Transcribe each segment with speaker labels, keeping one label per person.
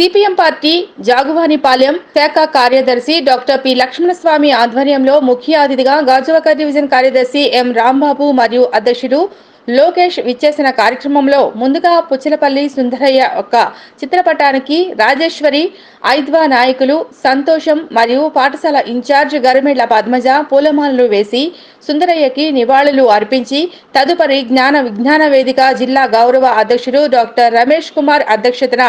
Speaker 1: CPM party జాగువానిపాలెం శాఖ కార్యదర్శి doctor P Lakshmana Swamy ఆధ్వర్యంలో ముఖ్య అతిథిగా గాజువాక డివిజన్ కార్యదర్శి ఎం రాంబాబు మరియు అధ్యక్షుడు లోకేష్ విచ్చేసిన కార్యక్రమంలో ముందుగా పుచ్చలపల్లి సుందరయ్య యొక్క చిత్రపటానికి రాజేశ్వరి ఐద్వా నాయకులు సంతోషం మరియు పాఠశాల ఇన్ఛార్జ్ గరిమెళ్ళ పద్మజ పూలమాలలు వేసి సుందరయ్యకి నివాళులు అర్పించి తదుపరి జ్ఞాన విజ్ఞాన వేదిక జిల్లా గౌరవ అధ్యక్షుడు డాక్టర్ రమేష్ కుమార్ అధ్యక్షతన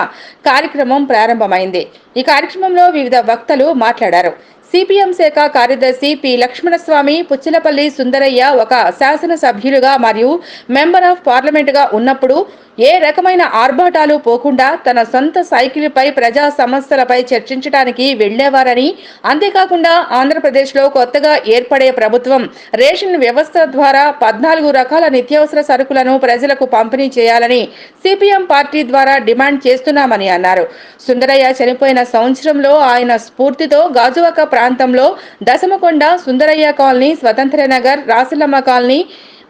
Speaker 1: కార్యక్రమం ప్రారంభమైంది. ఈ కార్యక్రమంలో వివిధ వక్తలు మాట్లాడారు. సిపిఎం శాఖ కార్యదర్శి పి లక్ష్మణస్వామి పుచ్చలపల్లి సుందరయ్య ఒక శాసనసభ్యులుగా మరియు మెంబర్ ఆఫ్ పార్లమెంటుగా ఉన్నప్పుడు ఏ రకమైన ఆర్భాటాలు పోకుండా తన సొంత సైకిల్పై ప్రజా సమస్యలపై చర్చించడానికి వెళ్ళేవారని అంతేకాకుండా ఆంధ్రప్రదేశ్లో కొత్తగా ఏర్పడే ప్రభుత్వం రేషన్ వ్యవస్థ ద్వారా పద్నాలుగు రకాల నిత్యావసర సరుకులను ప్రజలకు పంపిణీ చేయాలని సిపిఎం పార్టీ ద్వారా డిమాండ్ చేస్తున్నామని అన్నారు. సుందరయ్య చనిపోయిన సంవత్సరంలో ఆయన స్ఫూర్తితో గాజువాక ప్రాంతంలో దశమకొండ సుందరయ్య కాలనీ స్వతంత్ర నగర్ రాసులమ్మ కాలనీ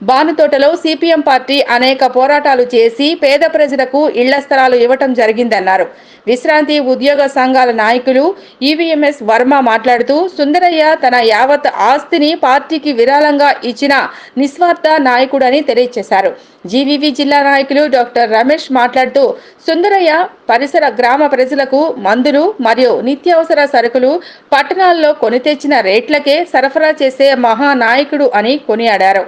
Speaker 1: బానుతోటలో సిపిఎం పార్టీ అనేక పోరాటాలు చేసి పేద ప్రజలకు ఇళ్ళ స్థలాలు ఇవ్వటం జరిగిందన్నారు. విశ్రాంతి ఉద్యోగ సంఘాల నాయకులు ఈవీఎంఎస్ వర్మ మాట్లాడుతూ సుందరయ్య తన యావత్ ఆస్తిని పార్టీకి విరాళంగా ఇచ్చిన నిస్వార్థ నాయకుడని తెలియజేశారు జీవీవి జిల్లా నాయకులు డాక్టర్ రమేష్ మాట్లాడుతూ సుందరయ్య పరిసర గ్రామ ప్రజలకు మందులు మరియు నిత్యావసర సరుకులు పట్టణాల్లో కొని తెచ్చిన రేట్లకే సరఫరా చేసే మహానాయకుడు అని కొనియాడారు.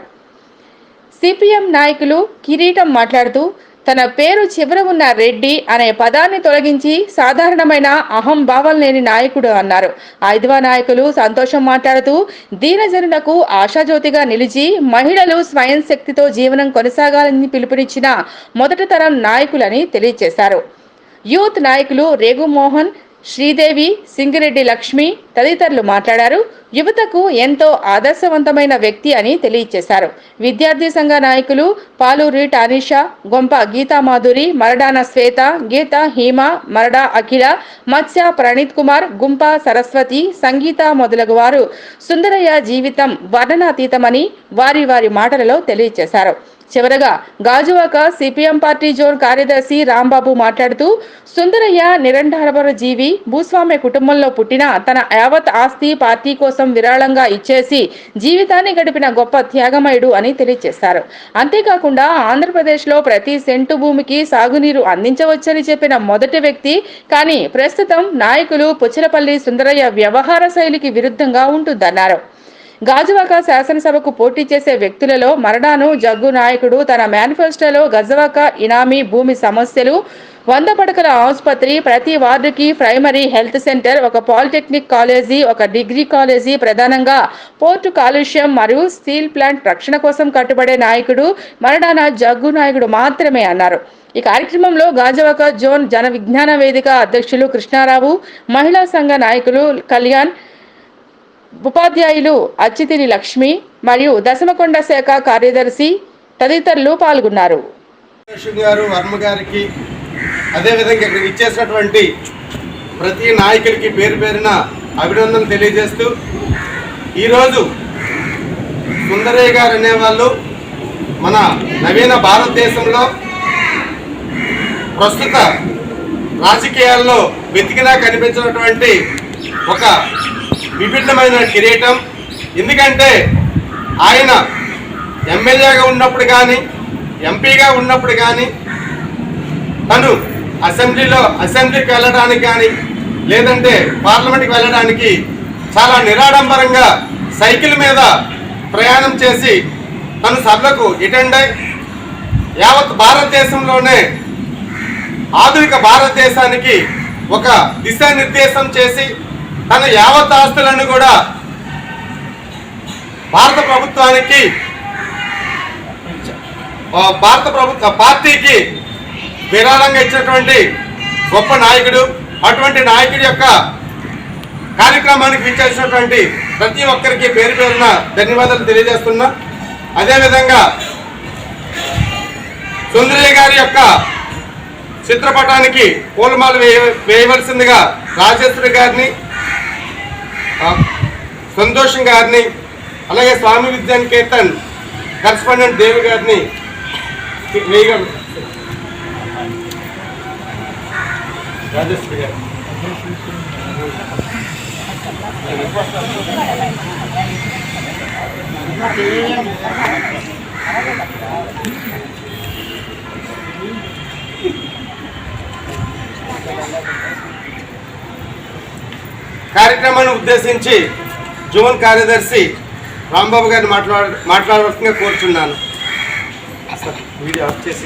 Speaker 1: సిపిఎం నాయకులు కిరీటం మాట్లాడుతూ తన పేరు చివర ఉన్న రెడ్డి అనే పదాన్ని తొలగించి సాధారణమైన అహం భావం లేని నాయకుడు అన్నారు. ఐదవ నాయకులు సంతోషం మాట్లాడుతూ దీనజనులకు ఆశాజ్యోతిగా నిలిచి మహిళలు స్వయం శక్తితో జీవనం కొనసాగాలని పిలుపునిచ్చిన మొదటి తరం నాయకులని తెలియజేశారు. యూత్ నాయకులు రేగు మోహన్ శ్రీదేవి సింగిరెడ్డి లక్ష్మి తదితరులు మాట్లాడారు. యువతకు ఎంతో ఆదర్శవంతమైన వ్యక్తి అని తెలియజేశారు విద్యార్థి సంఘ నాయకులు పాలూరి టానిషా గొంప గీతా మాధురి మరడాన శ్వేత గీత హీమ మరడా అఖిల మత్స్య ప్రణీత్ కుమార్ గుంప సరస్వతి సంగీత మొదలగు వారు సుందరయ్య జీవితం వర్ణనాతీతమని వారి వారి మాటలలో తెలియజేశారు చివరగా గాజువాక సిపిఎం పార్టీ జోన్ కార్యదర్శి రాంబాబు మాట్లాడుతూ సుందరయ్య నిరంధారపర జీవి భూస్వామ్య కుటుంబంలో పుట్టిన తన యావత్ ఆస్తి పార్టీ కోసం విరాళంగా ఇచ్చేసి జీవితాన్ని గడిపిన గొప్ప త్యాగమయుడు అని తెలియజేశారు. అంతేకాకుండా ఆంధ్రప్రదేశ్లో ప్రతి సెంటు భూమికి సాగునీరు అందించవచ్చని చెప్పిన మొదటి వ్యక్తి కానీ ప్రస్తుతం నాయకులు పుచ్చలపల్లి సుందరయ్య వ్యవహార శైలికి విరుద్ధంగా ఉంటుందన్నారు. గాజువాక శాసనసభకు పోటీ చేసే వ్యక్తులలో మరడాను జగ్గు నాయకుడు తన మేనిఫెస్టోలో గజవాక ఇనామీ భూమి సమస్యలు వంద పడకల ఆసుపత్రి ప్రతి వార్డుకి ప్రైమరీ హెల్త్ సెంటర్ ఒక పాలిటెక్నిక్ కాలేజీ ఒక డిగ్రీ కాలేజీ ప్రధానంగా పోర్టు కాలుష్యం మరియు స్టీల్ ప్లాంట్ రక్షణ కోసం కట్టుబడే నాయకుడు మరడాన జగ్గు నాయకుడు మాత్రమే అన్నారు. ఈ కార్యక్రమంలో గాజువాక జోన్ జన విజ్ఞాన వేదిక అధ్యక్షులు కృష్ణారావు మహిళా సంఘ నాయకులు కళ్యాణ్ ఉపాధ్యాయులు అచ్చితిని లక్ష్మి మరియు దశమకొండ శాఖ కార్యదర్శి తదితరులు పాల్గొన్నారు.
Speaker 2: గారు వర్మ గారికి అదేవిధంగా ఇక్కడ ఇచ్చేసినటువంటి ప్రతి నాయకులకి పేరు పేరున అభినందన తెలియజేస్తూ ఈరోజు సుందరయ్య గారు అనేవాళ్ళు మన నవీన భారతదేశంలో ప్రస్తుత రాజకీయాల్లో వెతికినా కనిపించినటువంటి ఒక విభిన్నమైన కిరీటం. ఎందుకంటే ఆయన ఎమ్మెల్యేగా ఉన్నప్పుడు కానీ ఎంపీగా ఉన్నప్పుడు కానీ తను అసెంబ్లీలో అసెంబ్లీకి వెళ్ళడానికి కానీ లేదంటే పార్లమెంట్కి వెళ్ళడానికి చాలా నిరాడంబరంగా సైకిల్ మీద ప్రయాణం చేసి తను సభలకు అటెండ్ అయి యావత్ భారతదేశంలోనే ఆధునిక భారతదేశానికి ఒక దిశానిర్దేశం చేసి తన యావత్ ఆస్తులను కూడా భారత ప్రభుత్వానికి భారత ప్రభుత్వ పార్టీకి విరాళంగా ఇచ్చినటువంటి గొప్ప నాయకుడు అటువంటి నాయకుడి యొక్క కార్యక్రమానికి విచ్చేసినటువంటి ప్రతి ఒక్కరికి పేరు పేరున ధన్యవాదాలు తెలియజేస్తున్నా. అదేవిధంగా సుందరయ్య గారి యొక్క చిత్రపటానికి పూలమాలు వేయ వేయవలసిందిగా రాజేశ్వరి గారిని సంతోషం గారిని అలాగే స్వామి విద్యాన్ కీర్తన్ కరస్పాండెంట్ దేవి గారిని వేయగలరు రాజేశ్వరి గారు కార్యక్రమాన్ని ఉద్దేశించి జోన్ కార్యదర్శి రాంబాబు గారిని మాట్లాడ మాట్లాడవలసిందిగా కోరుచున్నాను. వీడియో ఆఫ్ చేసి